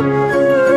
啊。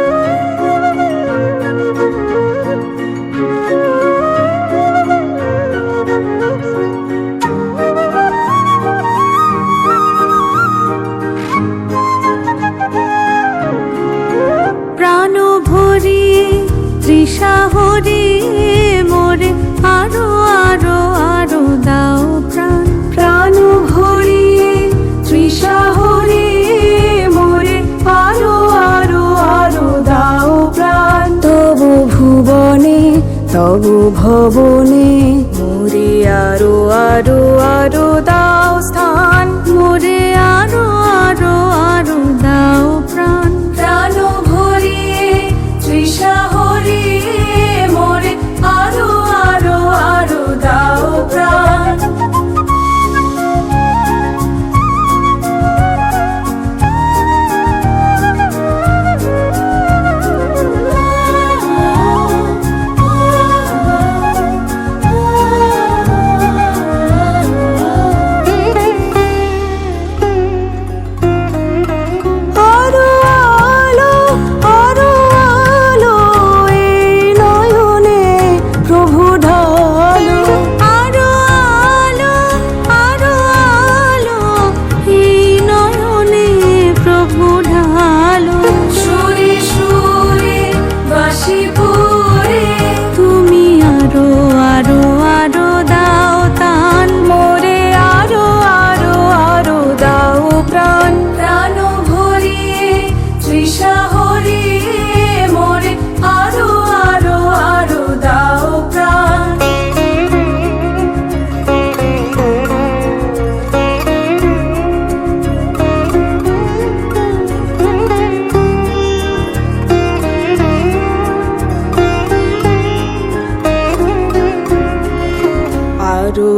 ভবনে মরে আরও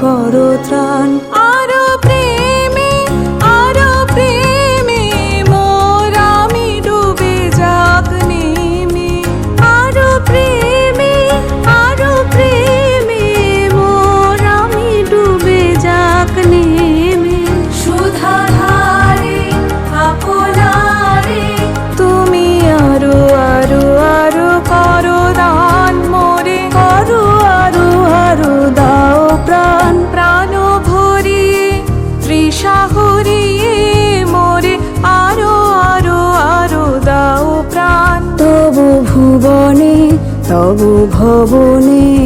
করো ভব ভবনে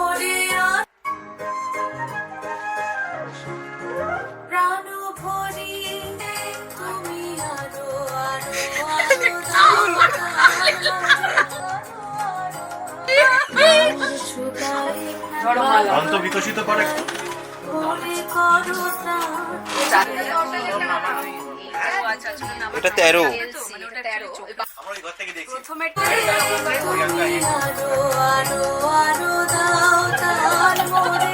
অন্ত বিকশিত করে। এটা তেরো। প্রথমে আরও আরও দাও তার মোরে